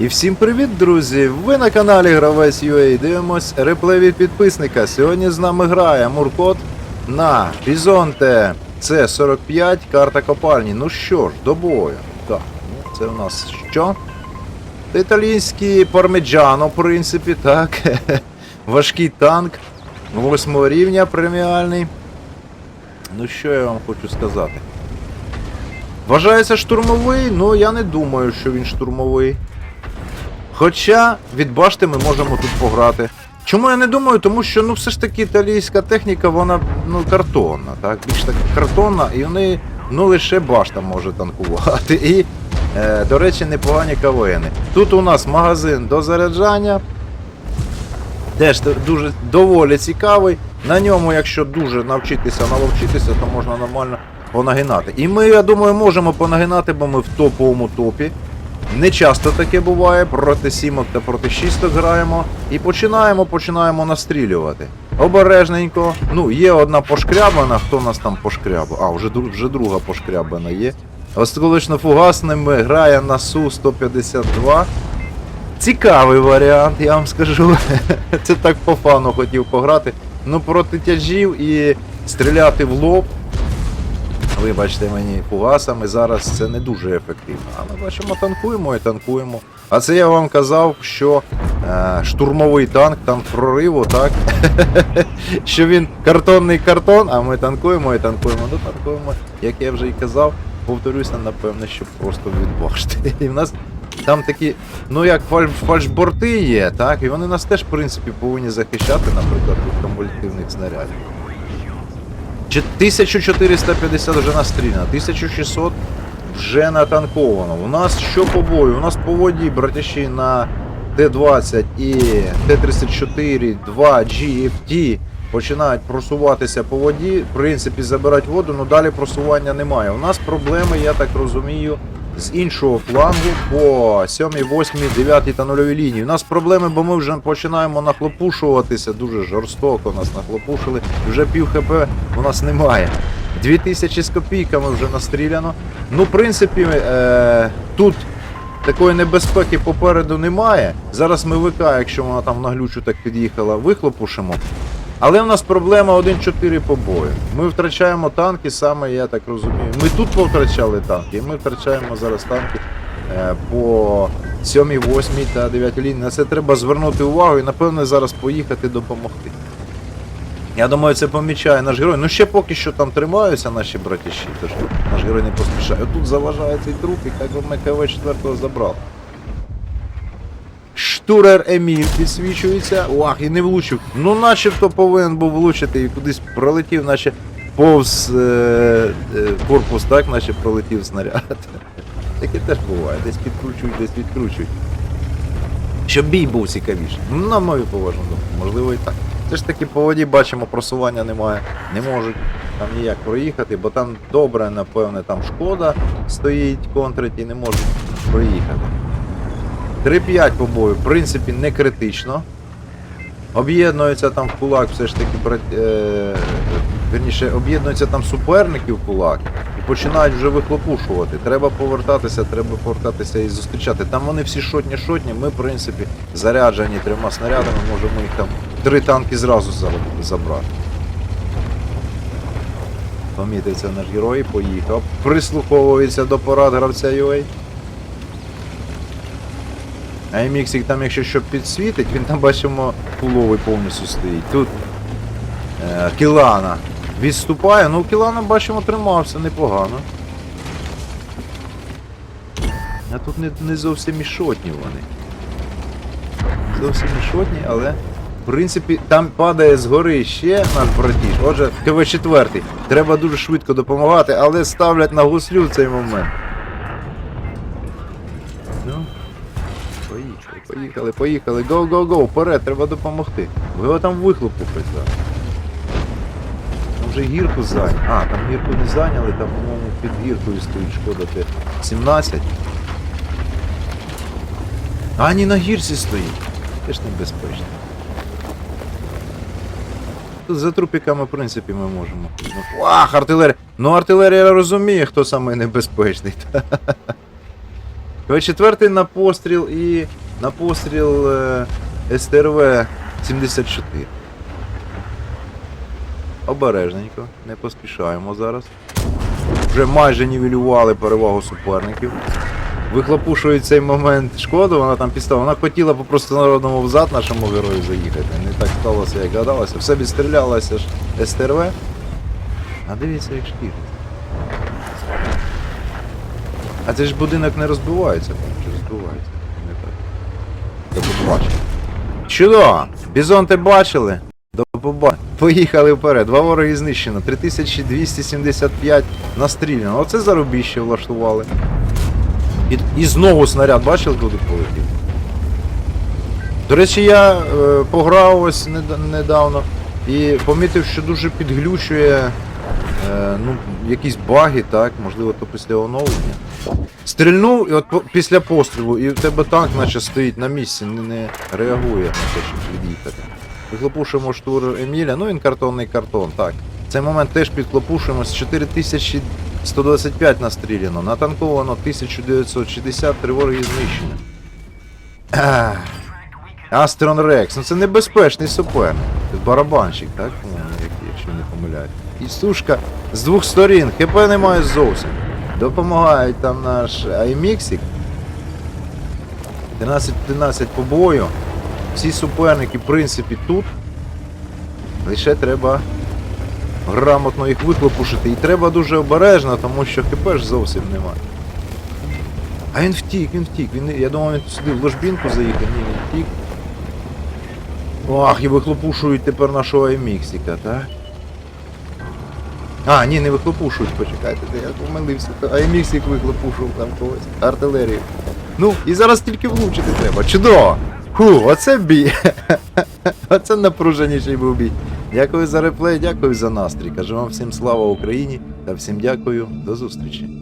І всім привіт, друзі! Ви на каналі Гравець UA. Дивимось реплей від підписника. Сьогодні з нами грає Муркот на Бізонте С45, карта копальні. Ну що ж, до бою. Так, ну це у нас що? Італійський пармеджано, в принципі, так. Важкий танк. Восьмого рівня преміальний. Ну що я вам хочу сказати? Вважається штурмовий, ну я не думаю, що він штурмовий. Хоча від башти ми можемо тут пограти. Чому я не думаю? Тому що ну все ж таки італійська техніка, вона ну картонна, так? Більш так картонна, і вони ну лише башта може танкувати. І, е, до речі, непогані КВНи. Тут у нас магазин до заряджання. Теж дуже доволі цікавий. На ньому, якщо дуже навчитися наловчитися, то можна нормально понагинати. І ми, я думаю, можемо понагинати, бо ми в топовому топі. Не часто таке буває, проти сімок та проти шісток граємо. І починаємо, починаємо настрілювати. Обережненько. Ну, є одна пошкрябана, хто нас там пошкрябав? А, вже, вже друга пошкрябана є. Осколочно фугасними грає на Су-152. Цікавий варіант, я вам скажу. Це так по фану хотів пограти. Ну проти тяжів і стріляти в лоб. Вибачте мені, фугасами зараз це не дуже ефективно. А ми бачимо, танкуємо і танкуємо. А це я вам казав, що е, штурмовий танк, танк прориву, так? що він картонний картон, а ми танкуємо і танкуємо. Ну танкуємо, як я вже і казав, повторюся, напевне, що просто від. І в нас там такі, ну як фаль, фальшборти є, так? І вони нас теж, в принципі, повинні захищати, наприклад, від кумулятивних снарядів. Чи- 1450 вже настріляно, 1600 вже натанковано. У нас що по бою? У нас по воді, братіші, на Т-20 і Т-34, 2 GFT починають просуватися по воді, в принципі, забирати воду, але далі просування немає. У нас проблеми, я так розумію, з іншого флангу по 7, 8, 9 та 0 лінії. У нас проблеми, бо ми вже починаємо нахлопушуватися дуже жорстоко нас нахлопушили. Вже пів хп у нас немає. 2000 з копійками вже настріляно. Ну, в принципі, е, тут такої небезпеки попереду немає. Зараз ми ВК, якщо вона там на глючу так під'їхала, вихлопушимо. Але в нас проблема 1-4 по бою. Ми втрачаємо танки, саме я так розумію. Ми тут повтрачали танки, і ми втрачаємо зараз танки е, по 7, 8 та 9 лінії. На це треба звернути увагу і, напевно, зараз поїхати допомогти. Я думаю, це помічає наш герой. Ну ще поки що там тримаються наші братіші, тож наш герой не поспішає. Тут заважає цей труп, і як би ми КВ-4 забрали. Штурер Еміль підсвічується. Уах, і не влучив. Ну, начебто повинен був влучити і кудись пролетів, наче повз е, е, корпус, так, наче пролетів снаряд. Таке теж буває. Десь підкручують, десь відкручують. Щоб бій був цікавіший. Ну, на мою поважну думку, можливо і так. Все ж таки по воді бачимо, просування немає. Не можуть там ніяк проїхати, бо там добре, напевне, там шкода стоїть, контрить і не можуть проїхати. 3-5 по в принципі, не критично. Об'єднуються там в кулак, все ж таки, брат, е, верніше, об'єднуються там суперники в кулак і починають вже вихлопушувати. Треба повертатися, треба повертатися і зустрічати. Там вони всі шотні-шотні, ми, в принципі, заряджені трьома снарядами, можемо їх там три танки зразу забрати. Помітився наш герой, поїхав. Прислуховується до порад гравця UA. А MX там, якщо що підсвітить, він там бачимо куловий повністю стоїть. Тут е, Кілана відступає, ну Кілана бачимо тримався непогано. А тут не, не зовсім і шотні вони. Зовсім і шотні, але в принципі там падає згори ще наш братіш. Отже, КВ-4. Треба дуже швидко допомагати, але ставлять на гуслю в цей момент. Ну, Поїхали, поїхали. Го, го, го, вперед, треба допомогти. Ви його там вихлопухать зараз. Вже гірку зайняли. А, там гірку не зайняли, там, по-моєму, під гіркою стоїть шкода Т 17. А, ні, на гірці стоїть. Теж небезпечно. Тут за трупіками, в принципі, ми можемо. Ах, артилерія! Ну артилерія розуміє, хто самий небезпечний. четвертий на постріл і на постріл е, СТРВ 74. Обережненько, не поспішаємо зараз. Вже майже нівелювали перевагу суперників. Вихлопушують цей момент шкоду, вона там підстала. Вона хотіла по простонародному взад нашому герою заїхати. Не так сталося, як гадалося. Все відстрілялося ж СТРВ. А дивіться, як шкірить. А це ж будинок не розбивається, чи розбивається? До побачення. Чудово! Бізонти бачили? До побачення. Поїхали вперед. Два вороги знищено. 3275 настріляно. Оце зарубіще влаштували. І, і знову снаряд, бачили, куди полетів? До речі, я е, пограв ось недавно і помітив, що дуже підглючує е, ну, якісь баги, так, можливо, то після оновлення. Стрільнув, і от після пострілу, і в тебе танк наче стоїть на місці, не, не реагує на те, щоб від'їхати. Підхлопушуємо штур Еміля, ну він картонний картон, так. Цей момент теж підхлопушуємо з 4125 настріляно, натанковано 1960, три вороги знищені. Астрон Рекс, ну це небезпечний суперник. Барабанщик, так? як- Якщо не помиляюсь. І сушка з двох сторін, ХП немає зовсім. Допомагають там наш Айміксик. 13-13 по бою. Всі суперники, в принципі, тут. Лише треба грамотно їх вихлопушити. І треба дуже обережно, тому що ХП ж зовсім немає. А він втік, він втік. Він, я думав, він сюди в ложбінку заїхав, ні, він втік. Ах, і вихлопушують тепер нашого Айміксика, так? А, ні, не вихлопушують, почекайте, я помилився. Айміксик вихлопушував там когось. Артилерію. Ну, і зараз тільки влучити треба. Чудово! Ху, оце бій. оце напруженіший був бій. Дякую за реплей, дякую за настрій. Кажу вам всім слава Україні та всім дякую. До зустрічі.